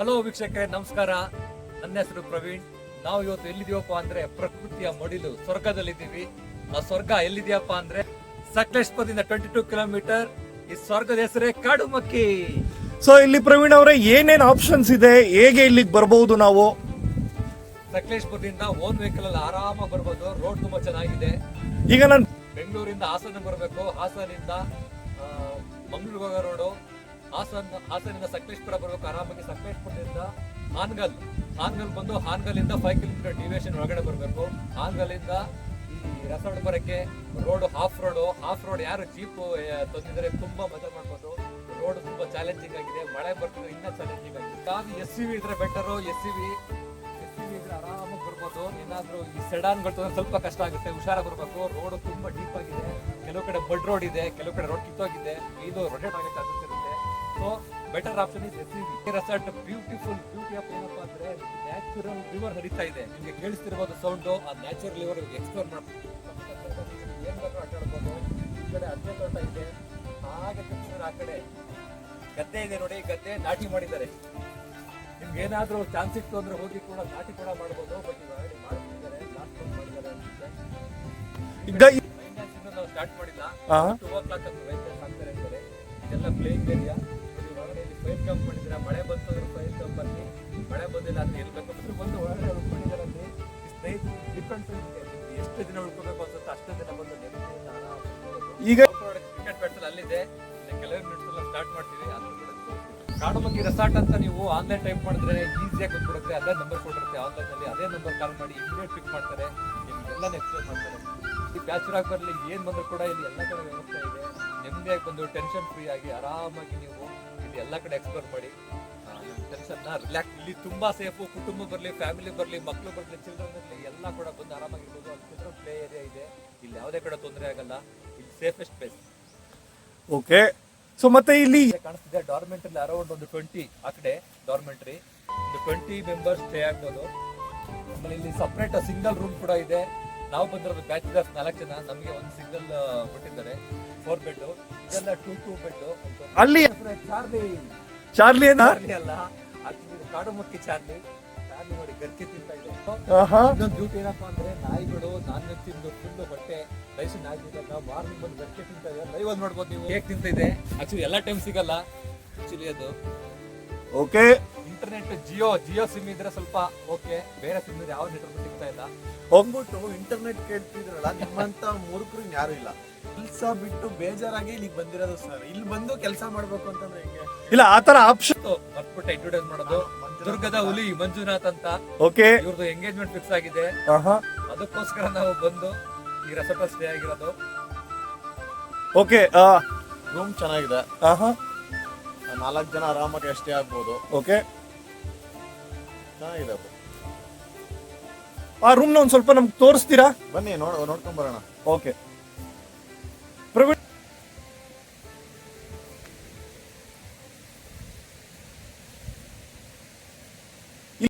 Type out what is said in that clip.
Hello ವೀಕ್ಷಕರೇ ನಮಸ್ಕಾರ. ನನ್ನ ಹೆಸರು ಪ್ರವೀಣ್. ನಾವು ಇವತ್ತು ಎಲ್ಲಿದೀವಪ್ಪ ಅಂದ್ರೆ ಪ್ರಕೃತಿಯ ಮಡಿಲು ಸ್ವರ್ಗದಲ್ಲಿದ್ದೀವಿ. ಆ ಸ್ವರ್ಗ ಎಲ್ಲಿದೆಯಪ್ಪ ಅಂದ್ರೆ ಸಕಲೇಶ್ಪುರದಿಂದ ಟ್ವೆಂಟಿ ಟೂ ಕಿಲೋಮೀಟರ್ ಈ ಸ್ವರ್ಗದ ಹೆಸರೇ ಕಾಡುಮಕ್ಕಿ. ಸೊ ಇಲ್ಲಿ ಪ್ರವೀಣ್ ಅವರೇ ಏನೇನು ಆಪ್ಷನ್ಸ್ ಇದೆ? ಹೇಗೆ ಇಲ್ಲಿಗೆ ಬರಬಹುದು ನಾವು? ಸಕಲೇಶ್ಪುರದಿಂದ ಓನ್ ವೆಹಿಕಲ್ ಅಲ್ಲಿ ಆರಾಮಾಗಿ ಬರ್ಬೋದು. ರೋಡ್ ತುಂಬಾ ಚೆನ್ನಾಗಿದೆ. ಈಗ ನಾನು ಬೆಂಗಳೂರಿಂದ ಹಾಸನ ಬರಬೇಕು. ಹಾಸನಿಂದ ಮಂಗಳೂರು ಹೋಗೋ ರೋಡು ಹಾಸನ್, ಹಾಸನಿಂದ ಸಕಲೇಶ್ಪುರ ಬರಬೇಕು ಆರಾಮಾಗಿ ಸಕಲೇಶ್ಪುರದಿಂದ ಹಾನ್ಗಲ್ ಹಾನ್ಗಲ್ ಬಂದು ಹಾನ್ಗಲ್ಲಿಂದ ಫೈವ್ ಕಿಲೋಮೀಟರ್ ಡಿವಿಯೇಷನ್ ಒಳಗಡೆ ಬರಬೇಕು. ಹಾನ್ಗಲ್ಲಿಂದ ಈ ರೆಸಾರ್ಟ್ ಬರಕ್ಕೆ road half road half road ಯಾರು ಜೀಪ್ ತಂದಿದ್ರೆ ತುಂಬಾ ಮಜಾ ಮಾಡ್ಬೋದು. ರೋಡ್ ತುಂಬಾ ಚಾಲೆಂಜಿಂಗ್ ಆಗಿದೆ. ಮಳೆ ಬರ್ತಿದ್ರೆ ಇನ್ನೂ ಚಾಲೆಂಜಿಂಗ್ ಆಗಿದೆ. ಕಾವಿ ಎಸ್ ಸಿ ವಿ ಇದ್ರೆ better S C V S C V ಇದ್ರೆ ಆರಾಮಾಗಿ ಬರ್ಬೋದು. ಏನಾದ್ರೂ ಈ ಸೆಡಾನ್ ಬರ್ತದೆ ಸ್ವಲ್ಪ ಕಷ್ಟ ಆಗುತ್ತೆ, ಹುಷಾರಾಗಿ ಬರ್ಬೇಕು. ರೋಡ್ ತುಂಬಾ ಡೀಪ್ ಆಗಿದೆ. ಕೆಲವು ಕಡೆ ಬಡ್ ರೋಡ್ ಇದೆ, ಕೆಲವು ಕಡೆ ರೋಡ್ ಕಿತ್ತೋಗಿದೆ. ಇದು ರೊಟೇಟ್ ಆಗುತ್ತೆ. So better option is S C resort beautiful beauty of ಏನಪ್ಪಾ ಅಂದ್ರೆ ನ್ಯಾಚುರಲ್ ರಿವರ್ ಹರಿತಾ ಇದೆ. ನಿಮಗೆ ಕೇಳಿಸ್ತಿರ್ಬೋದು ಸೌಂಡು ಆ ನ್ಯಾಚುರಲ್ ರಿವರ್ ಎಕ್ಸ್ಪ್ಲೋರ್ ಮಾಡ್ಬೋದು ಏನ್ ಬೇಕಾದ್ರೂ ಆಟಾಡ್ಬೋದು ಈ ಕಡೆ ಅಜ್ಜೆ ತೋಟ ಇದೆ. ಹಾಗೆ ತಕ್ಷಣ ಆ ಕಡೆ ಗದ್ದೆ ಇದೆ ನೋಡಿ ಗದ್ದೆ ನಾಟಿ ಮಾಡಿದ್ದಾರೆ. ನಿಮ್ಗೆ ಏನಾದ್ರೂ ಚಾನ್ಸ್ ಇತ್ತು ಅಂದ್ರೆ ಹೋಗಿ ಕೂಡ ನಾಟಿ ಕೂಡ ಮಾಡ್ಬೋದು. ಬಟ್ ಮಾಡ್ತಿದ್ದಾರೆ ಲಾಸ್ಟ್ ಮಾಡಿದ್ದಾರೆ ಅನ್ಸುತ್ತೆ. ನಾವು ಸ್ಟಾರ್ಟ್ ಮಾಡಿಲ್ಲ. ಟೂ ಓ ಕ್ಲಾಕ್ ಅಂತ ವೆಹಿಕಲ್ಸ್ ಅಂತಾರೆ. ಇದೆಲ್ಲ ಪ್ಲೇಯಿಂಗ್ ಏರಿಯಾ ಇಲ್ಲಿ ಫೈರ್ ಕ್ಯಾಂಪ್ ಮಾಡಿದ್ರೆ ಮಳೆ ಬಂತು ಅಂದ್ರೆ ಅಲ್ಲಿ ಮಳೆ ಬಂದಿಲ್ಲ ಅಂದ್ರೆ ಇರ್ಬೇಕು ಅಂದ್ರೆ ಬಂದು ಒಳಗಡೆ ಉಳ್ಕೊಂಡಿದ್ದಾರೆ ಅಂದ್ರೆ ಡಿಫ್ರೆಂಟ್ ಎಷ್ಟು ದಿನ ಉಳ್ಕೋಬೇಕು ಅನ್ಸುತ್ತೆ ಅಷ್ಟು ದಿನ ಬಂದು ಈಗ ಕ್ರಿಕೆಟ್ ಬ್ಯಾಟ್ಸ್ ಅಲ್ಲಿದೆ. ಇನ್ನು ಕೆಲವೇ ಮಿನಿಟ್ಸ್ ಎಲ್ಲ ಸ್ಟಾರ್ಟ್ ಮಾಡ್ತೀವಿ. ಅದು ಕೂಡ ಕಾಡುಮಕ್ಕಿ ರೆಸಾರ್ಟ್ ಅಂತ ನೀವು ಆನ್ಲೈನ್ ಟೈಪ್ ಮಾಡಿದ್ರೆ ಈಸಿಯಾಗಿ ಬಂದ್ಬಿಡುತ್ತೆ ಅದೇ ನಂಬರ್ ಕೊಟ್ಟಿರುತ್ತೆ. ಆನ್ಲೈನ್ ಅಲ್ಲಿ ಅದೇ ನಂಬರ್ ಕಾಲ್ ಮಾಡಿ ಇಮಿಡಿಯೇಟ್ ಪಿಕ್ ಮಾಡ್ತಾರೆ. ನಿಮ್ಗೆಲ್ಲ ಎಕ್ಸ್ಪ್ಲೇನ್ ಮಾಡ್ತಾರೆ. ಈ ಬ್ಯಾಚುಲರ್ ಬರಲಿ ಏನು ಬಂದರೂ ಕೂಡ ಇಲ್ಲಿ ಎಲ್ಲ ಕಡೆ ವ್ಯವಸ್ಥೆ ಇದೆ. ನೆಮ್ಮದಿಯಾಗಿ ಬಂದು ಟೆನ್ಷನ್ ಫ್ರೀ ಆಗಿ ಆರಾಮಾಗಿ ನೀವು ಇಲ್ಲಿ ಎಲ್ಲ ಕಡೆ ಎಕ್ಸ್ಪ್ಲೋರ್ ಮಾಡಿ. ಟೆನ್ಷನ್ ರಿಲ್ಯಾಕ್ಸ್ ಇಲ್ಲಿ ತುಂಬಾ ಸೇಫು ಕುಟುಂಬ ಬರಲಿ ಫ್ಯಾಮಿಲಿ ಬರಲಿ ಮಕ್ಕಳು ಬರಲಿ ಚಿಲ್ಡ್ರನ್ ಬರಲಿ ಎಲ್ಲ ಕೂಡ ಬಂದು ಆರಾಮಾಗಿರ್ಬೋದು. ಚಿಲ್ಡ್ರನ್ ಪ್ಲೇ ಏರಿಯಾ ಇದೆ. ಇಲ್ಲಿ ಯಾವುದೇ ಕಡೆ ತೊಂದರೆ ಆಗಲ್ಲ. ಇಲ್ಲಿ ಸೇಫೆಸ್ಟ್ ಪ್ಲೇಸ್ ಓಕೆ. ಸೊ ಮತ್ತೆ ಇಲ್ಲಿ ಕಾಣಿಸ್ತಿದೆ ಡಾರ್ಮೆಂಟ್ರಿ ಅರೌಂಡ್ ಒಂದು ಟ್ವೆಂಟಿ ಆ ಕಡೆ ಡಾರ್ಮೆಂಟ್ರಿ ಒಂದು ಟ್ವೆಂಟಿ ಮೆಂಬರ್ಸ್ ಸ್ಟೇ ಆಗ್ಬೋದು. ಆಮೇಲೆ ಇಲ್ಲಿ ಸಪ್ರೇಟ್ ಸಿಂಗಲ್ ರೂಮ್ ಕೂಡ ಇದೆ. ನಾವು ಬಂದಿರೋದು ಬ್ಯಾಚುಲರ್ಸ್ ನಾಲ್ಕು ಜನ ನಮಗೆ ಒಂದು ಸಿಂಗಲ್ ಕೊಟ್ಟಿದ್ದಾರೆ. ಫೋರ್ ಬೆಡ್ ಇದೆಲ್ಲ ಟೂ ಟೂ ಬೆಡ್ ಅಲ್ಲಿ? ಚಾರ್ಲಿ ಚಾರ್ಲಿ ಚಾರ್ಲಿ ಅಲ್ಲ. ಅದು ಕಾಡು ಮಕ್ಕಿ ಚಾರ್ಲಿ. ಚಾರ್ಲಿ ನೋಡಿ ಗರ್ಕೆ ತಿಂತಾ ಇದೆ. ಇನ್ನೊಂದು ಡ್ಯೂಟಿ ಏನಪ್ಪಾ ಅಂದ್ರೆ ನಾಯಿಗಳು ನಾನ್ ವೆಜ್ ತಿಂದು ಫುಲ್ ಬಟ್ಟೆ ರೈಸ್ ನಾಯಿ ತಿಂದಾಗ ಮಾರ್ನಿಂಗ್ ಬಂದು ಗರ್ಕೆ ತಿಂತ ಇದೆ ಲೈವ್ ಅಲ್ಲಿ ನೋಡ್ಬೋದು ನೀವು. ಹೇಗೆ ತಿಂತ ಇದೆ. ಆಕ್ಚುಲಿ ಎಲ್ಲ ಟೈಮ್ ಸಿಗಲ್ಲ. ಆಕ್ಚುಲಿ ಅದು. Okay internet Jio Jio SIM ಇದ್ರೆ ಸ್ವಲ್ಪ ಓಕೆ ಬೇರೆ ಸಿಮ್ ಇದ್ರೆ ಯಾವ ನೆಟ್ವರ್ಕ್ ಸಿಗ್ತಾ ಇಲ್ಲ. ಹೋಗ್ಬಿಟ್ಟು ಇಂಟರ್ನೆಟ್ ಕೇಳ್ತಿದ್ರಲ್ಲ ನಿಮ್ಮಂತ ಮೂರ್ಖರು ಯಾರು ಇಲ್ಲ. ಕೆಲಸ ಬಿಟ್ಟು ಬೇಜಾರಾಗಿ ಇಲ್ಲಿಗೆ ಬಂದಿರೋದು ಸರ್ ಇಲ್ಲಿ ಬಂದು ಕೆಲಸ ಮಾಡ್ಬೇಕು ಅಂತಂದ್ರೆ ಹೆಂಗೆ? ಇಲ್ಲ ತರ ಆಪ್ಷನ್ ಬರ್ಬಿಟ್ಟು ಇಂಟ್ರೊಡ್ಯೂಸ್ ಮಾಡೋದು. ದುರ್ಗದ ಹುಲಿ ಮಂಜುನಾಥ್ ಅಂತ. ಓಕೆ ಇವ್ರದ್ದು ಎಂಗೇಜ್ಮೆಂಟ್ ಫಿಕ್ಸ್ ಆಗಿದೆ. ಆಹಾ. ಅದಕ್ಕೋಸ್ಕರ ನಾವು ಬಂದು ಈ ರೆಸಾರ್ಟ್ ಸ್ಟೇ ಆಗಿರೋದು. ಓಕೆ ರೂಮ್ ಚೆನ್ನಾಗಿದೆ. ಆಹಾ. ನಾಲ್ಕು ಜನ ಆರಾಮಾಗಿ ಅಷ್ಟೇ ಆಗ್ಬೋದು. ಓಕೆ ಚೆನ್ನಾಗಿದೆ ಆ ರೂಮ್ನ ಒಂದ್ ಸ್ವಲ್ಪ ನಮ್ಗೆ ತೋರಿಸ್ತೀರಾ? ಬನ್ನಿ ನೋಡ್ ನೋಡ್ಕೊಂಡ್ ಬರೋಣ. ಓಕೆ